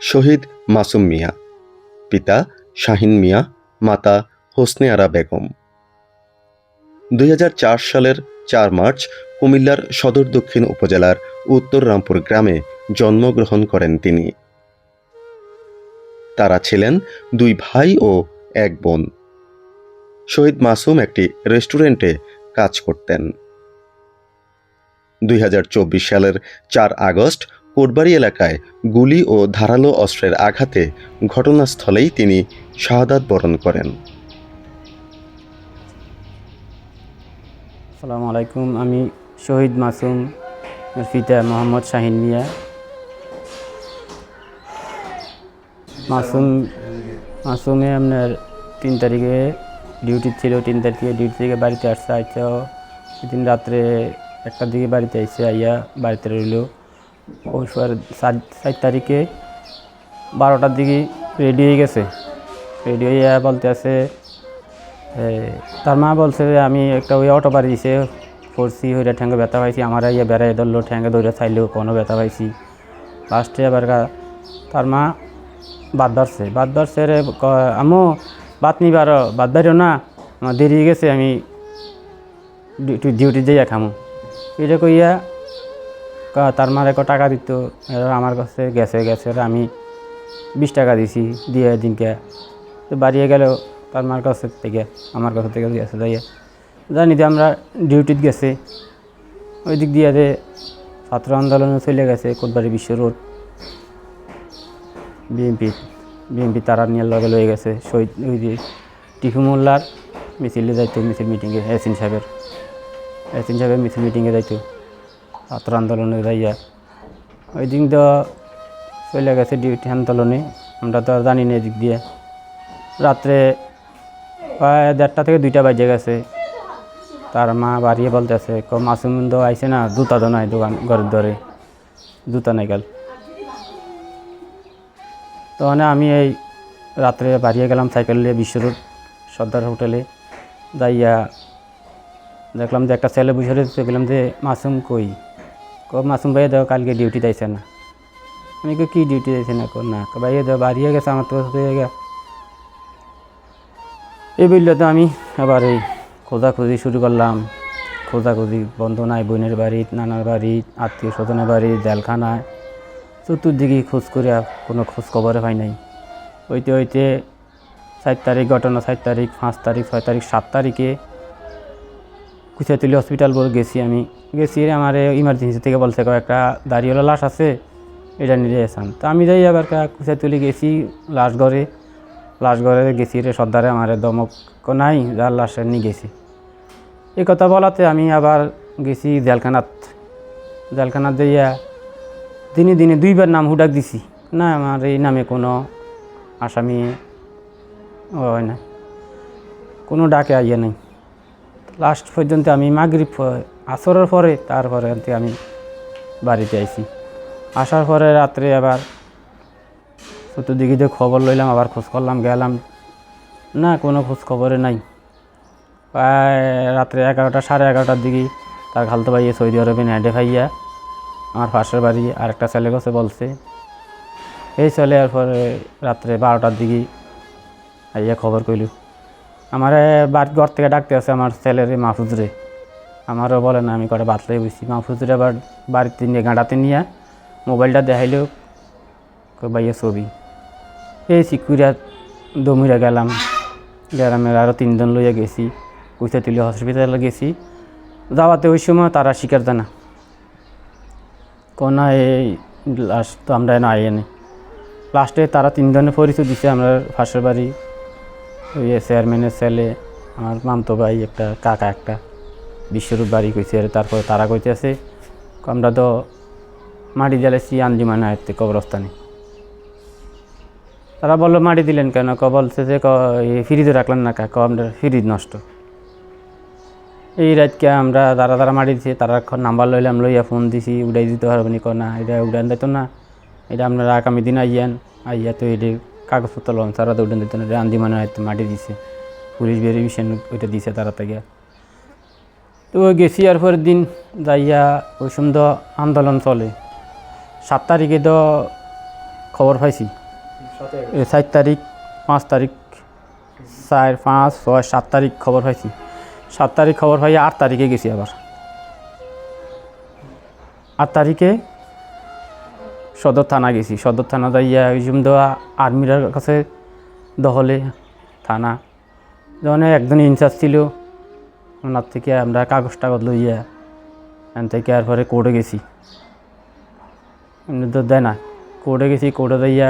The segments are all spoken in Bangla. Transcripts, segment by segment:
শহীদ মাসুম মিয়া, পিতা শাহিন মিয়া, মাতা হোসনে আরা বেগম। দুই হাজার চার সালের চার মার্চ কুমিল্লার সদর দক্ষিণ উপজেলার উত্তর রামপুর গ্রামে জন্মগ্রহণ করেন তিনি। তারা ছিলেন দুই ভাই ও এক বোন। শহীদ মাসুম একটি রেস্টুরেন্টে কাজ করতেন। দুই হাজার চব্বিশ সালের চার আগস্ট কোটবাড়ি এলাকায় গুলি ও ধারালো অস্ত্রের আঘাতে ঘটনাস্থলেই তিনি শাহাদাত বরণ করেন। আসসালামু আলাইকুম, আমি শহীদ মাসুম পিতা মোহাম্মদ শাহিন মিয়া। মাসুম, মাসুমে আপনার তিন তারিখে ডিউটি ছিল, তিন তারিখে ডিউটি থেকে বাড়িতে আসছে আইসা সেদিন রাত্রে একটার দিকে বাড়িতে আইসে আইয়া বাড়িতে রইল। ওই সাত তারিখে বারোটার দিকে রেডি হয়ে গেছে। রেডি হয়ে বলতে আছে তার মা বলছে যে আমি একটা ওই অটো বাড়ি দিছে, পড়ছি ওইটা ঠ্যাঙ্গে ব্যথা পাইছি, আমার ইয়ে বেড়াই ধরলো, ঠ্যাঙ্গে দৌড়ে চাইলেও কোনো ব্যথা পাইছি। লাস্টে এবার গা- তার মা বাদ ধরছে। বাদ ধরছে রে আমু বাদ নিবার বাদ বাড়িও না। আমার দেরি গেছে, আমি ডিউটি যাইয়া খামু। এটা কইয়া তার মারে টাকা দিত? এরা আমার কাছে গেছে গেছে আমি বিশ টাকা দিছি, দিয়ে দিনকে। তো বাড়িয়ে গেল তার মার কাছে থেকে, আমার কাছে থেকে গেছে যাইয়া জানি যে আমরা ডিউটিতে গেছে। ওই দিক দিয়ে যে ছাত্র আন্দোলনে চলে গেছে কোটবাড়ি বিশ্ব রোড। বিএনপি বিএনপি তারা নিয়ে লগে লয়ে গেছে, শহীদ ওই যে টিফু মোল্লার মিছিলে যাইতো, মিছিল মিটিংয়ে এসিন সাহেবের। এসিন সাহেবের মিছিল মিটিংয়ে যাইতো। ছাত্র আন্দোলনে যাইয়া। ওই দিন তো চলে গেছে ডিউটি আন্দোলনে, আমরা তো আর জানি না এদিক দিয়ে। রাত্রে প্রায় দেড়টা থেকে দুইটা বাজে গেছে। তার মা বাড়িয়ে বলতেছে, ক মাসুম তো আইসে না, জুতা তো নাই দোকান, ঘরের ধরে। জুতা নাই গেল তো মানে আমি এই রাত্রে বাড়িয়ে গেলাম সাইকেল নিয়ে বিশ্ব সর্দার হোটেলে। যাইয়া দেখলাম যে একটা ছেলে বসে দেখলাম যে মাসুম কই? ক মাসুম ভাই দেখো কালকে ডিউটি দিয়েছে না। আমি কই, কী ডিউটি দিয়েছে না কো না ভাই দেখো বাড়িয়ে গেছে, আমার তো হয়ে গেছে। এই বললে তো আমি আবার এই খোঁজাখুঁজি শুরু করলাম। খোঁজাখুঁজি বন্ধ নাই, বোনের বাড়ি, নানার বাড়ি আত্মীয় স্বজনের বাড়ি, জেলখানায়। চতুর্দিকে খোঁজ করে কোনো খোঁজ খবরে পাই নাই। হইতে হইতে চার তারিখ, ঘটনা চার তারিখ, পাঁচ তারিখ, ছয় তারিখ, সাত তারিখে কুচিয়াতুলি হসপিটাল বলে গেছি আমি। গেছি আমার ইমার্জেন্সি থেকে বলছে একটা দাঁড়িয়েলা লাশ আছে, এটা নিয়ে এসান তো আমি যাই আবার কুচিয়াতুলি গেছি লাশ ঘরে। লাশ ঘরে গেছি রে, সর্দারে আমার দমক নাই যার লাশে নিয়ে গেছি। এই কথা বলাতে আমি আবার গেছি জেলখানাত। জেলখানাত যাইয়া দিনে দিনে দুইবার নাম হুডাক দিছি। না, আমার এই নামে কোনো আসামি হয় না কোনো ডাকে আইয়া নাই। লাস্ট পর্যন্ত আমি মাগরিব আসরের পরে তারপরে আমি বাড়িতে আইছি। আসার পরে রাত্রে আবার চতুর্দিকে যে খবর লইলাম, আবার খোঁজ করলাম, গেলাম। না, কোনো খোঁজ খবরে নাই। প্রায় রাত্রে এগারোটা, সাড়ে এগারোটার দিকে তার খালতো ভাইয়ে সৌদি আরবে নেডে ভাইয়া আমার পাশের বাড়ি আরেকটা ছেলে গেছে বলছে। এই ছেলে আর পরে রাত্রে বারোটার দিকে আইয়া খবর কইল। আমার বাড়ি ঘর থেকে ডাকতে আছে আমার ছেলের মাহফুজরে। আমারও বলে না, আমি করে বাতলাই বুঝছি মাহফুজরে আবার বাড়িতে নিয়ে, গাঁড়াতে নিয়ে মোবাইলটা দেখাইলেও ভাইয়া, ছবি। এই সিকুরিয়া দমিরা গেলাম। গ্রামের আরও তিনজন লইয়া গেছি। কুইসা তুলি হসপিটালে গেছি। যাওয়াতে ওই সময় তারা স্বীকার দেয় না কোনা এই লাস্ট তো আমরা এনে। আইয়ে নি লাস্টে তারা তিনজনের পরিচয় দিছে, আমরা ফাঁসের বাড়ি ওই চেয়ারম্যানের ছেলে, আমার মামতো ভাই, একটা কাকা, একটা। বিশ্বরূপ বাড়ি কইছে আর তারপর তারা কইতেছে, আমরা তো মাটি জ্বালাইছি আঞ্জিমান আয়ত্তে কবরস্থানে। তারা বলল, মাটি দিলেন কেন? ক, বলছে যে, ক ফ্রিজে রাখলেন না কা ক আমরা ফ্রিজ নষ্ট। এই রাতকে আমরা যারা যারা মাটি দিছে, তারা নাম্বার লইলাম, লইয়া ফোন দিছি, উড়াই দিতে পারবেন ক, না, এটা উড়ান দিত না, এটা আপনারা আগামী দিন আইয়ান। আইয়া তো এটা কাগজপত্র লন তারা তো উড়ান দিত না আন্দিমানে হয়তো মাটি দিছে। পুলিশ ভেরিফিকেশন ওইটা দিছে তারা থেকে। তো ওই গেছি আর পরের দিন যাইয়া ওই সময় তো আন্দোলন চলে। সাত তারিখে তো খবর পাইছি। চার তারিখ পাঁচ তারিখ চার পাঁচ ছয় সাত তারিখ খবর পাইছি। সাত তারিখ খবর পাই আট তারিখে গেছি আবার। আট তারিখে সদর থানা গেছি। সদর থানা যাইয়া জুম দেওয়া আর্মির কাছে দহলে থানা। যখন একজন ইনচার্জ ছিল, ওনার থেকে আমরা কাগজ টাগজ লইয়া এখান থেকে আর পরে কোর্টে গেছি। তো দেয় না। কোর্টে গেছি কোর্টে যাইয়া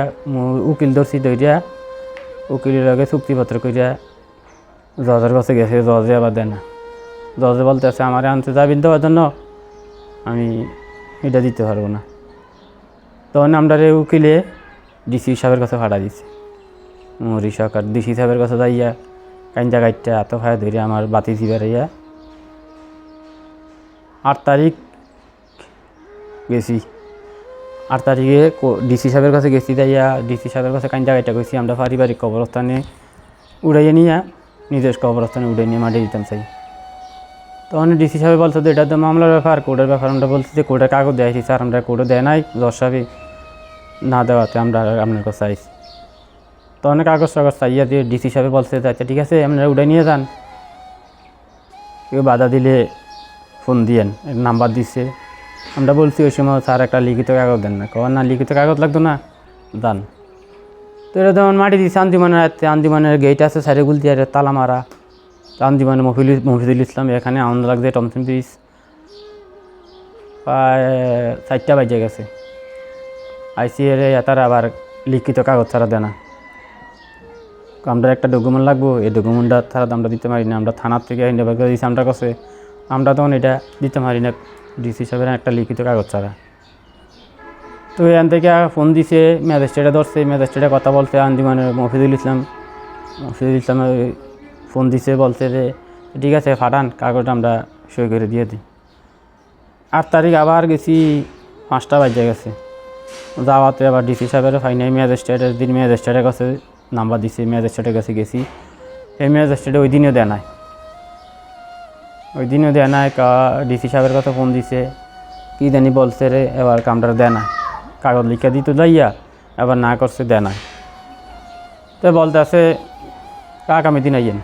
উকিল ধরছি দইরা উকিলের আগে চুক্তিপত্র করিয়া জজের কাছে গেছে। জজে আবার দেয় না। জজে বলতে আছে আমার আনতে যাবিন দেওয়ার জন্য? আমি এটা দিতে পারব না। তখন আমরা উকিলে ডিসি সাহেবের কাছে ভাড়া দিছে। মরি সরকার ডিসি সাহেবের কাছে যাইয়া কাইন্দা গাইটটা এত ভাই ধরে আমার বাতি দিবার ইয়া আট তারিখ গেছি। আট তারিখে ডিসি সাহেবের কাছে গেছি যাইয়া ডিসি সাহেবের কাছে কাইন্দা গাইটা গেছি আমরা পারিবারিক কবরস্থানে উড়াইয়া নিয়ে, নিজের কবরস্থানে উড়াই নিয়ে মাঠে দিতাম চাই। তখন ডিসি সাহেব বলছে যে, এটা তো মামলার ব্যাপার কোর্টের ব্যাপার। আমরা বলছি যে কোর্টের কাগজ দেয়ছি স্যার, আমরা কোর্টে দেয় নাই দশ সাহেব না দেওয়াতে আমরা আপনার কাছে চাইছি তখন কাগজ টাগজ চাইয়া দিয়ে ডিসি সাহেব বলছে আচ্ছা ঠিক আছে, আপনারা উঠে নিয়ে যান। কেউ বাধা দিলে ফোন দিয়েন নাম্বার দিচ্ছে আমরা বলছি, ওই সময় স্যার একটা লিখিত কাগজ দেন না। কবার না, লিখিত কাগজ লাগতো না দান তো এটা যেমন মাটি দিচ্ছে আন্দিমানের আন্দিমানের গেট আছে, সাইডে গুলতি আর তালা মারা। তো আন্দিমানের মফিল মফিদুল ইসলাম, এখানে আনন্দ লাগছে টমসন ব্রিজ প্রায় চারটা বাজে গেছে। আইসিএর তারা আবার লিখিত কাগজ ছাড়া দেয় না। আমরা একটা ডকুমেন্ট লাগবো, এই ডকুমেন্টটা ছাড়া আমরা দিতে পারি না। আমরা থানার থেকে বের করে দিয়েছি আমরা কাছে? আমরা তখন এটা দিতে পারি না, ডিসি সাহেবের একটা লিখিত কাগজ ছাড়া। তো এখান থেকে ফোন দিছে ম্যাজিস্ট্রেটে ধরছে ম্যাজিস্ট্রেটে কথা বলছে আন্দিমানের মফিদুল ইসলাম। মফিদুল ইসলাম ফোন দিছে, বলছে যে, ঠিক আছে, ফাটান কাগজটা আমরা সই করে দিয়ে দিই। আট তারিখ আবার গেছি, পাঁচটা বাজে গেছে। যাওয়াতে আবার ডিসি সাহেবের ফাইনাল ম্যাজিস্ট্রেটের দিন ম্যাজিস্ট্রেটের কাছে নাম্বার দিছে, ম্যাজিস্ট্রেটের কাছে গেছি। এই ম্যাজিস্ট্রেটে ওই দিনও দেয় নাই। ওই দিনও দেয় নাই ডিসি সাহেবের কথা ফোন দিছে। কি জানি বলছে রে, এবার কামটার দেয় না কাগজ লিখে দিত যাইয়া, এবার না করছে, দেয় না তো বলতে আছে আগামী দিন আইয়েন?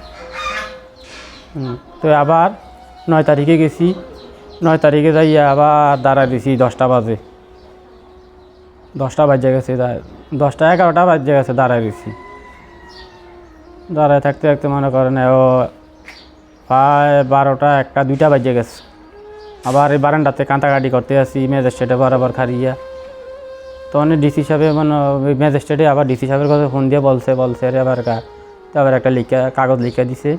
তো আবার নয় তারিখে গেছি। নয় তারিখে যাইয়া আবার দাঁড়া দিছি দশটা বাজে। দশটা বাজে গেছে দশটা এগারোটা বাজে গেছে দাঁড়ায় গেছি দাঁড়ায় থাকতে থাকতে মনে করেন ও প্রায় বারোটা একটা দুইটা বাজে গেছে। আবার এই বারান্দাতে কাঁটাকাটি করতে আসি, ম্যাজিস্ট্রেটে বরাবর খারিয়া তখন ডিসি সাহেবে মানে ম্যাজিস্ট্রেটে আবার ডিসি সাহেবের কথা ফোন দিয়ে বলছে বলছে রে আবার তারপর একটা লিখা, কাগজ লিখে দিছে।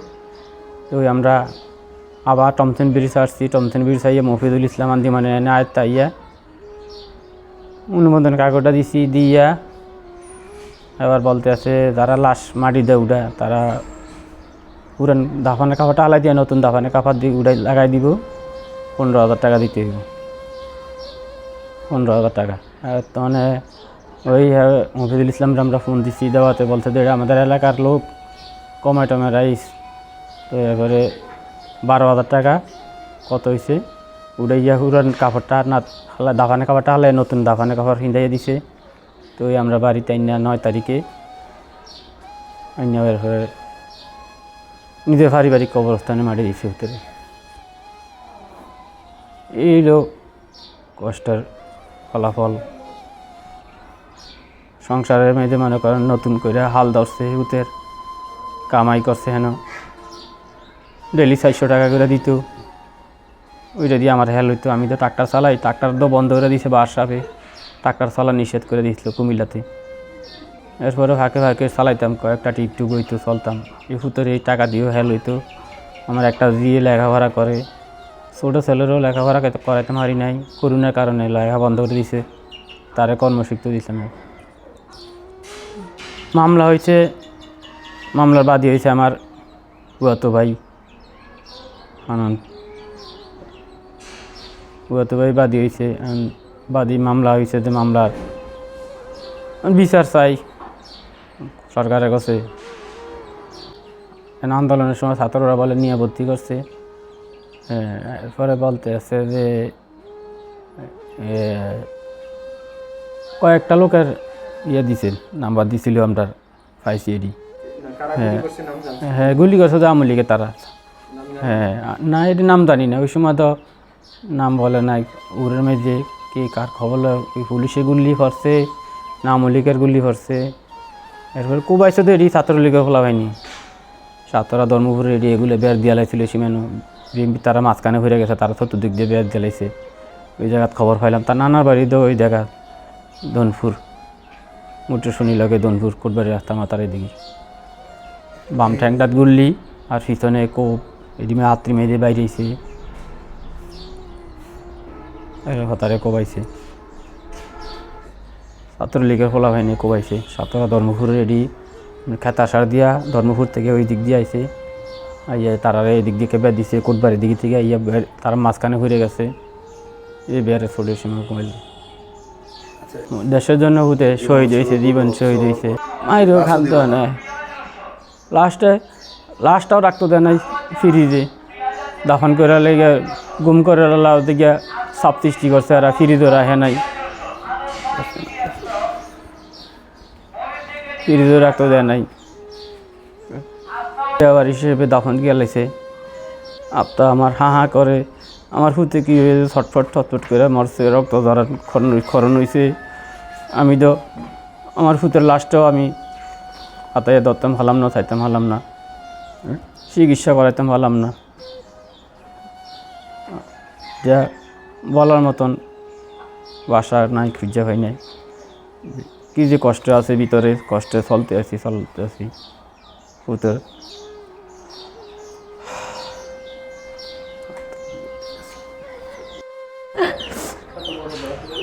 তো আমরা আবার টমসেন ব্রিজ আসছি। টমসেন ব্রিজ আইয়া মফিদুল ইসলাম আন্দি মানে এনে আয়ত্তা আইয়া অনুমোদন কাগজটা দিছি, দিয়া এবার বলতে আছে যারা লাশ মাটি দেয় উঠা তারা পুরান দাফানের কাপড়টা আলাই দিয়ে, নতুন দাফানের কাপড় দিয়ে উড়াই লাগাই দিব। পনেরো হাজার টাকা দিতে হইব। পনেরো হাজার টাকা। আর তখন ওই মফিদুল ইসলামরা আমরা ফোন দিচ্ছি দেওয়াতে বলছে যে আমাদের এলাকার লোক কমায় টমে রাইস তো এবারে বারো হাজার টাকা। কত হয়েছে উড়ে উড়াইয়া উড়ান কাপড়টা না, হালা দাফানে কাপড়টা হালাই নতুন দাফানে কাপড় হিন্দাইয়া দিছে। তো আমরা বাড়িতে আইনা নয় তারিখে আইনা এরপরে নিজের পারিবারিক কবরস্থানে মাটি দিছে ভিতরে। এই হলো কষ্টের ফলাফল। সংসারের মেয়েদের মনে করেন নতুন করে হাল ধরছে উতের কামাই করছে হেন। ডেলি চারশো টাকা করে দিত। ওইটা দিয়ে আমার হেল হইতো। আমি তো ট্রাক্টর চালাই, ট্রাক্টর তো বন্ধ করে দিয়েছে বাসাপে ট্রাক্টর চালা নিষেধ করে দিয়েছিল কুমিল্লাতে। এরপরে ফাঁকে ফাঁকে চালাইতাম, কয়েকটা টিপ টুক হইতো চলতাম। এই ফুতরে এই টাকা দিয়েও হেল হইতো। আমার একটা দিয়ে লেখাপড়া করে। ছোটো ছেলেরও লেখাপড়া করাইতে পারি নাই। করোনার কারণে লেখা বন্ধ করে দিছে। তারে কর্মশিক্ষা দিছে না। মামলা হয়েছে মামলার বাদী হয়েছে আমার পুয়াতো ভাই। আনন্দ ভাই বাদী হয়েছে বাদী মামলা হয়েছে যে মামলার। বিচার চাই সরকারের কাছে। আন্দোলনের সময় ছাত্ররা বলে নিয়ে ভর্তি করছে। হ্যাঁ, এরপরে বলতে আছে যে কয়েকটা লোকের ইয়ে দিছে নাম্বার দিছিল আমরা এডি হ্যাঁ। হ্যাঁ গুলি করছে তো আমলিকে তারা। হ্যাঁ না, এটি নাম জানি না। ওই সময় তো নাম বলে নাই। উড়ের মেঝে কে, কার খবর ওই পুলিশে গুলি করছে না আমলিকের গুলি করছে। এরপর কুবাইছে তো এটি ছাত্রলীগের খোলা হয়নি ছাত্ররা ধর্মপুরে এটি এগুলো বের দিয়া লাইছিল সিমেনো বিএমপি তারা মাঝখানে ঘুরে গেছে, তারা চতুর্দিক দিয়ে বের দিলাইছে ওই জায়গাত খবর পাইলাম, তার নানার বাড়ি তো ওই জায়গা দনপুর মুটে শুনি লগে দনপুর কোটবাড়ি রাস্তা মাতার এদিকে। বাম ঠ্যাংটাত গুললি, আর পিছনে কোপ। এদিকে আত্রি মেয়েদের বাইরে আইছে। হতারে কোবাইছে। ছাত্রলীগের খোলা হয়নি কোবাইছে। ছাত্ররা ধর্মপুরের এডি খেতা সার দিয়া ধর্মপুর থেকে ওই দিক দিয়ে আইছে। আইয়া তারা এই দিক দিয়ে কেবে দিছে, কোটবাড়ির দিকে থেকে আইয়া তারা মাঝখানে ঘুরে গেছে। এই বেড়ে সলিউশন কমাইল দেশের জন্য হতে শহীদ হয়েছে, জীবন শহীদ হয়েছে। মাইরেও খালতে হয় না লাস্টে, লাস্টটাও রাখতে দেয় নাই। ফ্রিজে দাফন করে লেগে গুম করে লাও দিকে সাপ সৃষ্টি করছে আর ফ্রিজও রাখে নাই। ফ্রিজও রাখতে দেয় নাই। আবার হিসেবে দাফন গেলেছে আপটা আমার হা হা করে। আমার হুতে কি হয়েছে? ছটফট ছটফট করে মরছে, রক্ত ধরার খরণ খরণ হয়েছে আমি তো আমার ফুতের লাস্টও আমি হাতায় ধরতাম, হালাম না, চাইতাম, হালাম না। চিকিৎসা করাইতাম হালাম না। যা বলার মতন বাসা নাই, খুঁজে হয় নাই। কি যে কষ্ট আছে ভিতরে, কষ্টে চলতে আছি চলতে আছি। ফুতের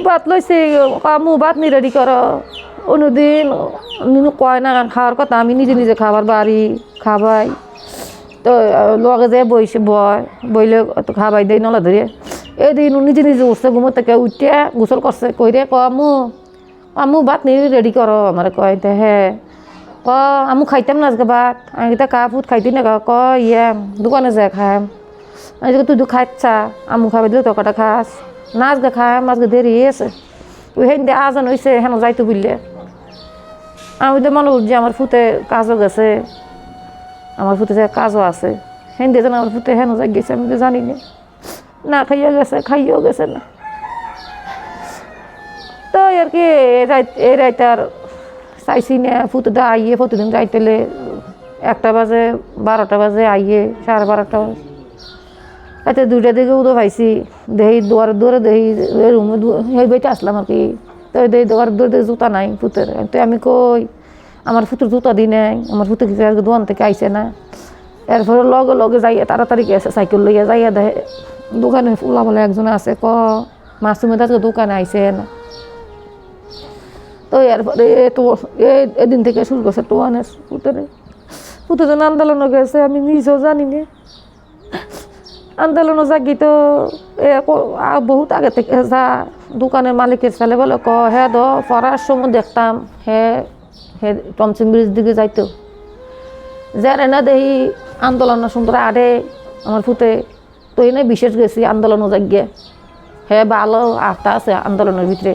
ভাত লইছে কামু ভাত নি রেডি কর অনুদিন কয় না খাওয়ার কথা আমি নিজে নিজে খাবার বাড়ি খাবাই। তো লগে যে বইছে বয়, বইলে তো খাবাই দেই নলা ধরে এদিন ও নিজে নিজে উঠছে ঘুমো থেকে উঠে গোসল করছে, কইরে ক আমু আমু ভাত নি রেডি কর, আমার কয়, তে হ্যাঁ ক আমু খাইতাম না আজকে ভাত, আমি কিতা কা ফুট খাইতি না ক ইয়ে দোকানে যায় খাম আজকে তুই তো খাচ্ছা আমু খাবে দিলে তো কটা খাস। না আজকে খাম আজকে দেরি আছে হেন দিয়ে আজান হয়েছে হেন যাইতো বুঝলে আমি তো মনে করছি আমার ফুতে কাজও গেছে। আমার ফুতে কাজও আছে। হেন দিয়ে আমার ফুতে হেন যাই গেছে, আমি তো জানি না। না খাইয়া গেছে, খাইয়েও গেছে না। তো আর কি এই আর চাইছি না ফুতুটা আইয়ে প্রতিদিন যাইতেলে একটা বাজে, বারোটা বাজে, আইয়ে সাড়ে বারোটা বাজে। রাতে দুইটা দিকে উদো পাইছি দেহি দুয়ারে দুয়ারে দেহি রুমে সেই আসলাম আর কি। তো দেহি দুয়ারে দুয়ারে জুতা নাই ফুতের তো আমি কই আমার ফুতুর জুতা দি নাই, আমার ফুতুর কিছু দোকান থেকে আইসে না। এরপরে লগে লগে যাইয়া তাড়াতাড়ি গেছে, সাইকেল লইয়া যাইয়া দেহে দোকানে ফুলা বলে একজন আছে, ক মাসুমে আজকে দোকানে আইসে না। তো এরপরে তো এদিন থেকে শুরু করছে টোয়ানের পুতরে পুতজন আন্দোলনও গেছে, আমি নিজেও জানি না। আন্দোলনে জাগি তো বহুত আগে থেকে যা, দোকানের মালিকের ছেলে বলে, ক, হে দ পড়ার সময় দেখতাম, হে হে টমসিং ব্রিজ দিকে যাইতো। যারা না দেখি আন্দোলনের সুন্দর আড়ে আমার ফুতে তো এনে বিশেষ গেছি আন্দোলনও জাগিয়ে হে, ভালো আস্থা আছে আন্দোলনের ভিতরে।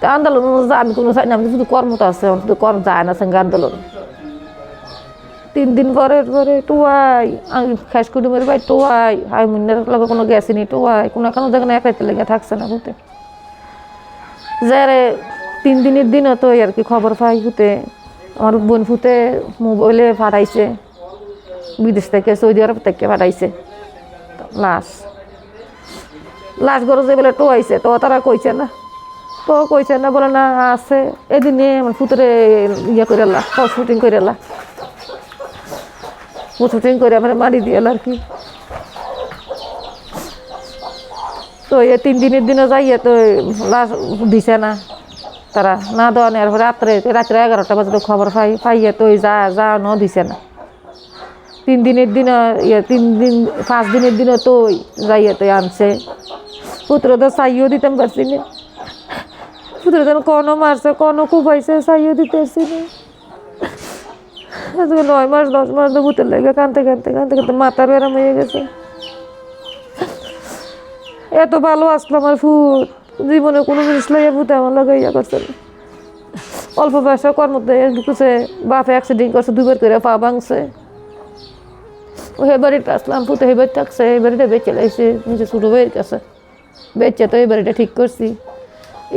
তা আন্দোলন আমি কোনো চাই না শুধু কর্মটা আছে, আমার শুধু কর্ম যায় না সঙ্গে আন্দোলন। তিন দিন পরে পরে টোয়াই, আমি খাস কুটি মেরে ভাই টোয়াই, হাই মুন্নার লগে কোনো গেছি নি টোয়াই, কোনো কোনো জায়গায় এক রাইতে লেগে থাকছে না হতে যারে তিন দিনের দিনও তো আর কি খবর পাই হতে। আমার বোন ফুতে মোবাইলে পাঠাইছে। বিদেশ থেকে, সৌদি আরব থেকে পাঠাইছে। লাশ। লাশ গরো যে বলে টোয়াইছে তো তারা কইছে না। তো কইছে না, বলে না, আছে। এদিনে আমার ফুতরে ইয়ে করে এলা শুটিং করে এলা শুটিং করে আমার মারি দিয়ে আর কি। তো এ তিন দিনের দিনে যাইয়ে তো লাশ দিছে না। তারা না দেওয়া নেওয়ার পরে রাত্রে রাত্রে এগারোটা বাজে খবর পাই, পাইয়ে তো যা যা ন দিছে না। তিন দিনের দিন ইয়ে তিন দিন, পাঁচ দিনের দিনও তো যাইয়ে তো আনছে। পুত্র তো চাইও দিতাম পারছি না। পুত্র যেন কোনো মারছে কোনো কুবাইছে চাইও দিতে পারছি না। আজকে নয় মাস, দশ মাস তো ভূতের লেগে কানতে কানতে কানতে কানতে মাথা বেরাম হয়ে গেছে। এত ভালো আসলো আমার ফুট জীবনে কোনো জিনিস লইয়া ভূতে আমার লাগাইয়া করছে না। অল্প বয়সে কর্মতে ঢুকেছে, বাপে অ্যাক্সিডেন্ট করছে দুবার করে পা ভাঙছে। ও হে বাড়িতে আসলাম পুতো হে বাড়ি থাকছে, এই বাড়িটা বেঁচে লাইছে নিজে ছোটো ভাইয়ের কাছে। বেঁচে তো এই বাড়িটা ঠিক করছি।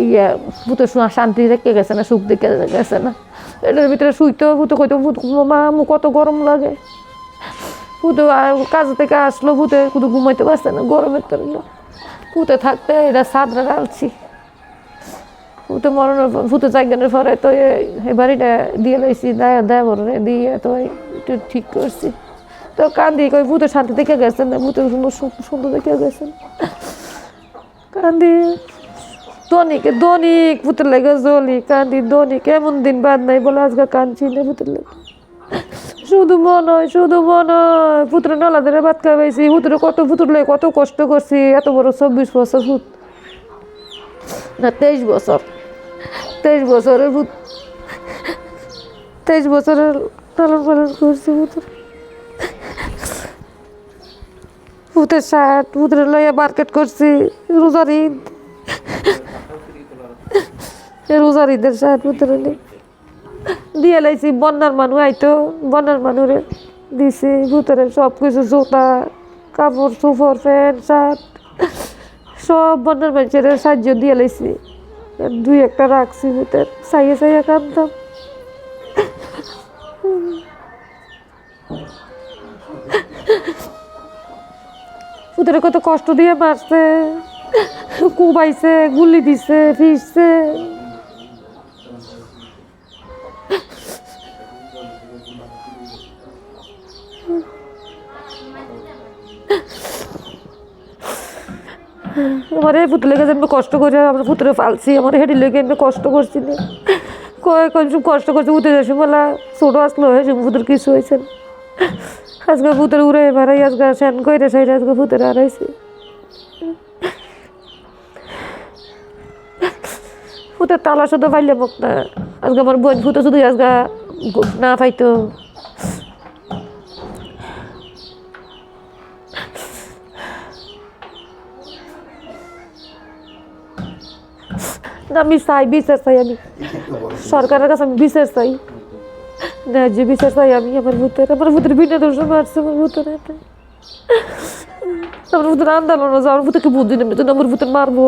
ইয়া পুতো শোনা শান্তি দেখে গেছে না, সুখ দেখে গেছে না। এটার ভিতরে শুইতো পুতো কইতো পুতো মা মু কত গরম লাগে। আর কাজ থেকে আসলো পুতো শুধু ঘুমাইতে পারছে না, গরমের তরে পুতো থাকতে এটা সাদরা ডালছি পুতো মরণের পর পুতো চারজনের পরে তো এই- বাড়িটা দিয়ে লাইছি, দেয় দেয় বড়রে দিয়ে তো একটু ঠিক করছি। তো কান্দি কই পুতো শান্তি দেখে গেছেন না? পুতো সুন্দর সুন্দর দেখে গেছেন। কান্দি দনিক দনিক পুতুর লেগে জলি কান্দি দনিক, এমন দিন বাদ নাই বলে আজকে কাঁদছি না পুতুর লেগে। শুধু মন হয় শুধু মন হয় পুত্র নালা ধরে ভাত খাওয়াইছি, পুত্র কত পুতুর লেগে কত কষ্ট করছি, এত বড় চব্বিশ বছর পুত না, তেইশ বছর। তেইশ বছরের পুত তেইশ বছরের লালন পালন করছি পুতুর। পুতের শার্ট পুত্রের লইয়া মার্কেট করছি, রোজার ঈদ। রোজার ঈদের শার্ট পুত্রের লই দিয়ে লাইছি, বন্যার মানুষ আইতো, বন্যার মানুষে দিছি, ভিতরে সব কিছু জুতা, কাপড় সুপড় প্যান্ট, শার্ট, সব বন্যার মানুষের সাহায্য দিয়ে লাইছি। দুই একটা রাখছি ভিতর, সাইয়ে সাইয়ে কাঁদতাম। ভিতরে কত কষ্ট দিয়ে মারছে, কুবাইছে, গুলি দিছে, ফিসছে। আমার এই পুতুলে গেছে আমি কষ্ট করে আমার পুতুলে পালছি আমার হেঁটে লেগে আমি কষ্ট করছি না কয়ে কম কষ্ট করছি, উঠে যাচ্ছি বলা, ছোটো আসলো হয়েছে পুতুর কিছু হয়েছে। আজকে পুতুর উড়ে বেড়াই আজকে স্যান করে সাইড আজকে পুতুরে হারাইছি পুতের তালা শুধু পাইলে মোক না আজকে আমার বোন ফুটো শুধু আজকে না পাইতো আমি চাই বিচার চাই আমি। সরকারের কাছে আমি বিচার চাই। ন্যায্য বিচার চাই আমি, আমার ভূতের আমার ভূতের বিনা দর্শন মারছে আমার ভূতের আমার ভূতের আন্দোলন আমার ভূতকে বুদ্ধি নেবে আমার ভূতের মারবো।